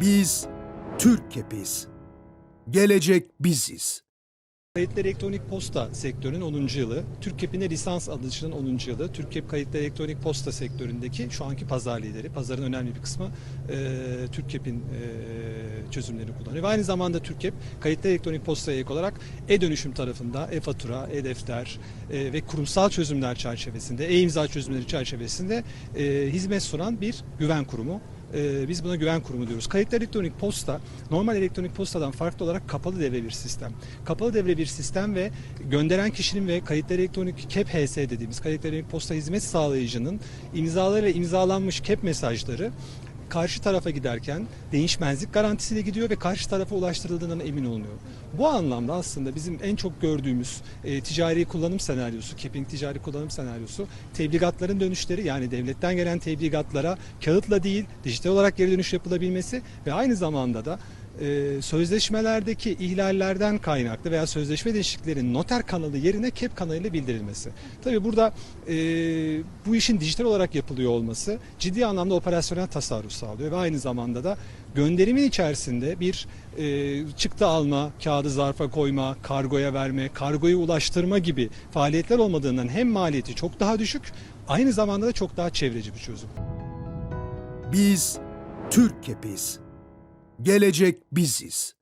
Biz Türk Kepiz. Gelecek biziz. Kayıtlı elektronik posta sektörünün 10. yılı, Türkçep'ine lisans alışının 10. yılı, Türkçep kayıtlı elektronik posta sektöründeki şu anki pazar lideri. Pazarın önemli bir kısmı e, Türkçep'in e, çözümlerini kullanıyor. Ve aynı zamanda Türkçep kayıtlı elektronik postaya ek olarak e-dönüşüm tarafında e-fatura, e-defter e, ve kurumsal çözümler çerçevesinde, e-imza çözümleri çerçevesinde e, hizmet sunan bir güven kurumu. Ee, biz buna güven kurumu diyoruz. Kayıtlı elektronik posta normal elektronik postadan farklı olarak kapalı devre bir sistem. Kapalı devre bir sistem ve gönderen kişinin ve kayıtlı elektronik KEP HS dediğimiz kayıtlı elektronik posta hizmet sağlayıcının imzaları ve imzalanmış KEP mesajları karşı tarafa giderken değişmezlik garantisiyle gidiyor ve karşı tarafa ulaştırıldığından emin olunuyor. Bu anlamda aslında bizim en çok gördüğümüz e, ticari kullanım senaryosu, keeping ticari kullanım senaryosu tebligatların dönüşleri yani devletten gelen tebligatlara kağıtla değil dijital olarak geri dönüş yapılabilmesi ve aynı zamanda da e, sözleşmelerdeki ihlallerden kaynaklı veya sözleşme değişikliklerin noter kanalı yerine KEP kanalıyla bildirilmesi. Tabii burada e, bu işin dijital olarak yapılıyor olması ciddi anlamda operasyonel tasarruf sağlıyor ve aynı zamanda da gönderimin içerisinde bir e, çıktı alma, kağıdı zarfa koyma, kargoya verme, kargoyu ulaştırma gibi faaliyetler olmadığından hem maliyeti çok daha düşük aynı zamanda da çok daha çevreci bir çözüm. Biz Türk Kepiz. Gelecek biziz.